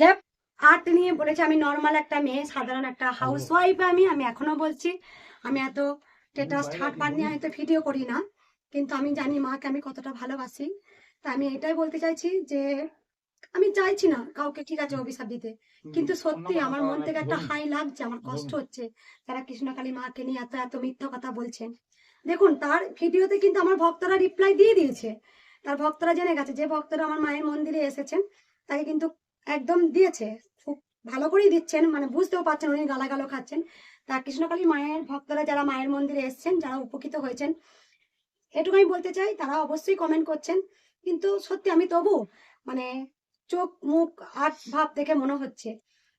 যাই আর্ট নিয়ে বলেছে আমি নর্মাল একটা মেয়ে সাধারণ একটা হাউস ওয়াইফ আমি আমি এখনও বলছি আমি এত টেটাস ঠাট পাট নিয়ে আমি তো ভিডিও করি না কিন্তু আমি জানি মাকে আমি কতটা ভালোবাসি। তা আমি এটাই বলতে চাইছি যে আমি চাইছি না কাউকে ঠিক আছে অভিশাপ দিতে। কিন্তু সত্যি আমার মন থেকে একটা হাই লাগছে আমার কষ্ট হচ্ছে। তারা কৃষ্ণকালী মাকে নিয়ে এত এত মিথ্যা কথা বলছেন দেখুন তার ভিডিওতে কিন্তু আমার ভক্তরা রিপ্লাই দিয়ে দিয়েছে। তার ভক্তরা জেনে গেছে যে ভক্তরা আমার মায়ের মন্দিরে এসেছেন তাকে কিন্তু একদম দিয়েছে। খুব ভালো করেই দিচ্ছেন মানে বুঝতেও পারছেন উনি গালাগালো খাচ্ছেন। তা কৃষ্ণকালী মায়ের ভক্তরা যারা মায়ের মন্দিরে এসেছেন, যারা উপকৃত হয়েছেন, এটুকু আমি বলতে চাই, তারা অবশ্যই কমেন্ট করছেন। কিন্তু সত্যি আমি তবু মানে চোখ, মুখ আট ভাব দেখে মনে হচ্ছে,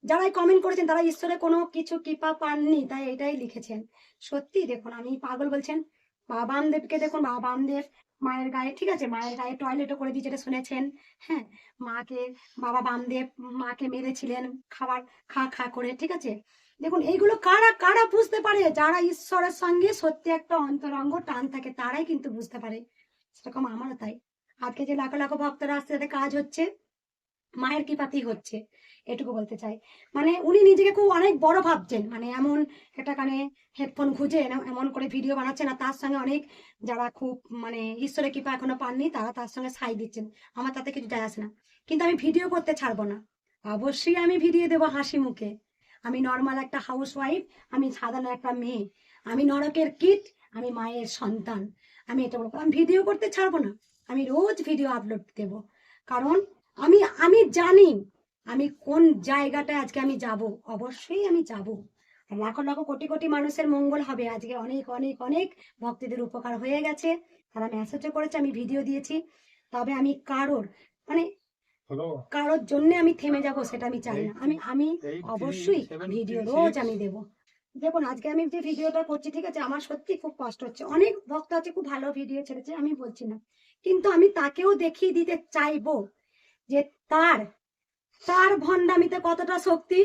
যারাই কমেন্ট করেছেন তারা ঈশ্বরের কোনো কিছু কৃপা পাননি, তাই এটাই লিখেছেন। সত্যি দেখুন, আমি পাগল বলছেন বাবা বামদেবকে দেখুন বাবা বামদেব মায়ের গায়ে, ঠিক আছে, মায়ের গায়ে টয়লেটও করে দিয়ে যেটা শুনেছেন হ্যাঁ? মাকে, বাবা বামদেব মাকে মেরেছিলেন খাবার, খা খা করে, ঠিক আছে? দেখুন, এইগুলো কারা কারা বুঝতে পারে? যারা ঈশ্বরের সঙ্গে সত্যি একটা অন্তরঙ্গ টান থাকে, তারাই কিন্তু বুঝতে পারে। সেরকম আমারও তাই। আজকে যে লাখো লাখো ভক্তরা আসছে, তাদের কাজ হচ্ছে মায়ের কৃপাতেই হচ্ছে, এটুকু বলতে চাই। মানে উনি নিজেকে খুব অনেক বড় ভাবছেন মানে এমন একটা কানে হেডফোন খুঁজে এমন করে ভিডিও বানাচ্ছেন আর তার সঙ্গে অনেক যারা খুব মানে ঈশ্বরের কৃপা এখনও পাননি, তারা তার সঙ্গে সাই দিচ্ছেন। আমার তাতে কিছু যায় আসে না। কিন্তু আমি ভিডিও করতে ছাড়বো না। অবশ্যই আমি ভিডিও দেবো হাসি মুখে। আমি নর্মাল একটা হাউস ওয়াইফ আমি সাধারণ একটা মেয়ে। আমি নরকের কিট, আমি মায়ের সন্তান। আমি এটা বলব, আমি ভিডিও করতে ছাড়বো না। আমি রোজ ভিডিও আপলোড দেব। কারণ আমি আমি জানি আমি কোন জায়গাটায় আজকে আমি যাব? অবশ্যই আমি যাব। লাখো লাখো কোটি কোটি মানুষের মঙ্গল হবে। আজকে অনেক অনেক অনেক ভক্তদের উপকার হয়ে গেছে। তারা মেসেজও করেছে আমি ভিডিও দিয়েছি। তবে আমি কারোর মানে কারোর জন্য আমি থেমে যাব সেটা আমি চাই না। আমি আমি অবশ্যই ভিডিও রোজ আমি দেব। দেখুন আজকে আমি যে ভিডিওটা করছি ঠিক আছে আমার সত্যি খুব কষ্ট হচ্ছে। অনেক ভক্ত আছে খুব ভালো ভিডিও ছেড়েছে আমি বলছি না। কিন্তু আমি তাকেও দেখিয়ে দিতে চাইব। যে তার তার ভণ্ডামিতে কতটা শক্তি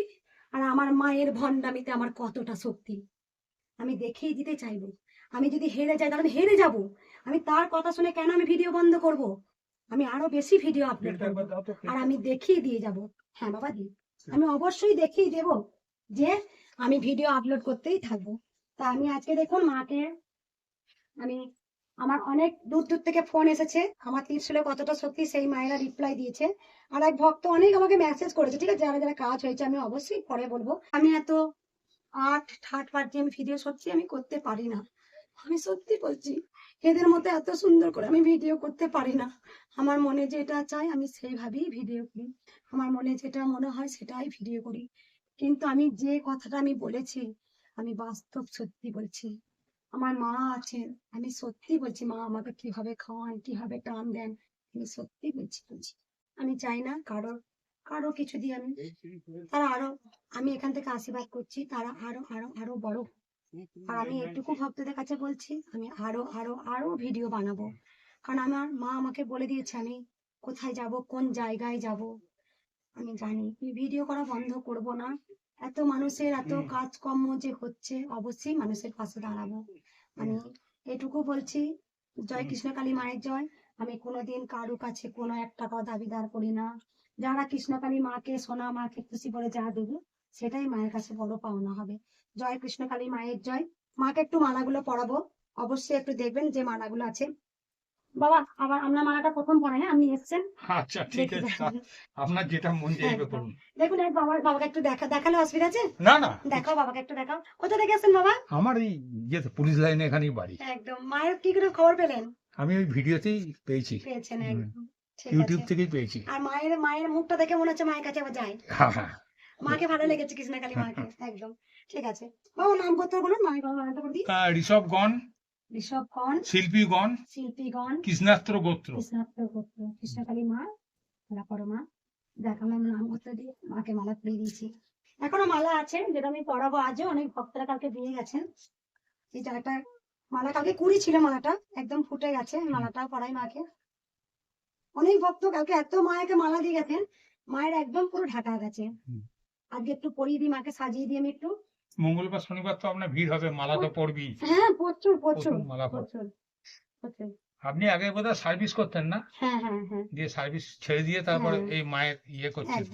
আর আমার মায়ের ভণ্ডামিতে আমার কতটা শক্তি? আমি দেখেই দিতে চাইব। আমি যদি হেরে যাই তাহলে হেরে যাব। আমি তার কথা শুনে কেন আমি ভিডিও বন্ধ করব? আমি আরও বেশি ভিডিও আপলোড করব। আর আমি দেখিয়ে দিয়ে যাব। হ্যাঁ বাবা দি। আমি অবশ্যই দেখিয়ে দেব যে আমি ভিডিও আপলোড করতেই থাকব। তা আমি আজকে দেখুন মাকে আমি আমার অনেক দূর দূর থেকে ফোন এসেছে। আমার তীর্ষলে কতটা সত্যি সেই মায়েরা রিপ্লাই দিয়েছে। আর এক ভক্ত অনেক আমাকে মেসেজ করেছে, ঠিক আছে? যারা যারা কাজ হয়েছে, আমি অবশ্যই পরে বলব। আমি এত ঠাট পাট যে আমি ভিডিও সত্যি আমি করতে পারি না। আমি সত্যি বলছি, এদের মতো এত সুন্দর করে আমি ভিডিও করতে পারি না। আমার মনে যেটা চাই, আমি সেইভাবেই ভিডিও করি। আমার মনে যেটা মনে হয়, সেটাই ভিডিও করি। কিন্তু আমি যে কথাটা আমি বলেছি, আমি বাস্তব সত্যি বলছি। আমার মা আছেন। আমি সত্যি বলছি মা আমাকে কীভাবে খাওয়ান কীভাবে টান দেন আমি সত্যি বলছি বলছি। আমি চাই না কারোর কারও কিছু দিয়ে আমি তারা আরও আমি এখান থেকে আশীর্বাদ করছি তারা আরও আরও আরও বড় আর আমি এটুকু ভক্তদের কাছে বলছি আমি আরও আরও আরও ভিডিও বানাবো। কারণ আমার মা আমাকে বলে দিয়েছে আমি কোথায় যাব কোন জায়গায় যাব আমি জানি। আমি ভিডিও করা বন্ধ করব না। এত মানুষের এত কাজকর্ম যে হচ্ছে অবশ্যই মানুষের পাশে দাঁড়াবো। আমি এটুকু বলছি জয় কৃষ্ণ কালী মায়ের জয়। আমি কোনোদিন কারও কাছে কোনো এক টাকাও দাবিদার করি না। যারা কৃষ্ণ কৃষ্ণকালী মাকে সোনা মাকে খুশি বলে যা দেবে সেটাই মায়ের কাছে বড় পাওনা হবে। জয় কৃষ্ণ কালী মায়ের জয়। মাকে একটু মালাগুলো পরাবো। অবশ্যই একটু দেখবেন যে মালাগুলো আছে। বাবা আবার আপনার মালাটা প্রথম পরে হ্যাঁ? আপনি এসছেন? আচ্ছা ঠিক আছে। আপনার যেটা মন চাইবে। করুন। দেখুন এক বাবা বাবাকে একটু দেখা দেখালে অসুবিধা আছে? না না। দেখাও বাবাকে একটু দেখাও। কোথা থেকে এসেছেন বাবা? আমার এই ইয়েতে পুলিশ লাইনে এখানেই বাড়ি। একদম। মায়ের কি করে খবর পেলেন? আমি ওই ভিডিওতেই পেয়েছি। পেয়েছেন একদম। ইউটিউব থেকেই পেয়েছি। আর মায়ের মায়ের মুখটা দেখে মনে হচ্ছে মায়ের কাছে আবার যাই। হ্যাঁ হ্যাঁ। মাকে ভালো লেগেছে কৃষ্ণকালী মাকে। একদম। ঠিক আছে। বাবা নাম করতে বলুন মায়ের বাবা নামটা করে দিই তা ঋষভগণ ঋষভগণ শিল্পীগণ শিল্পীগণ কৃষ্ণাস্ত্র গোত্র। কৃষ্ণাত্ম গোত্র কৃষ্ণকালী মা মালা করো মা দেখ নাম করতে দিয়ে মাকে মালা পরিয়ে দিয়েছি। এখনও মালা আছে যেটা আমি পরাবো আজও। অনেক ভক্তরা কালকে দিয়ে গেছেন। এই জায়গাটা মালা। কালকে কুড়ি ছিল মালাটা একদম ফুটে গেছে। মালাটাও পরাই মাকে। অনেক ভক্ত কালকে এত মায়াকে মালা দিয়ে গেছেন মায়ের একদম পুরো ঢাকা গেছে। আজকে একটু পরিয়ে দিই মাকে সাজিয়ে দিই আমি একটু। মঙ্গলবার শনিবার তো আপনার ভিড় হবে মালা তো পড়বি হ্যাঁ প্রচুর প্রচুর মালা। প্রচুর আপনি আগে বোধহয় সার্ভিস করতেন না? হ্যাঁ হ্যাঁ হ্যাঁ। দিয়ে সার্ভিস ছেড়ে দিয়ে তারপরে হ্যাঁ। এই মায়ের ইয়ে করছেন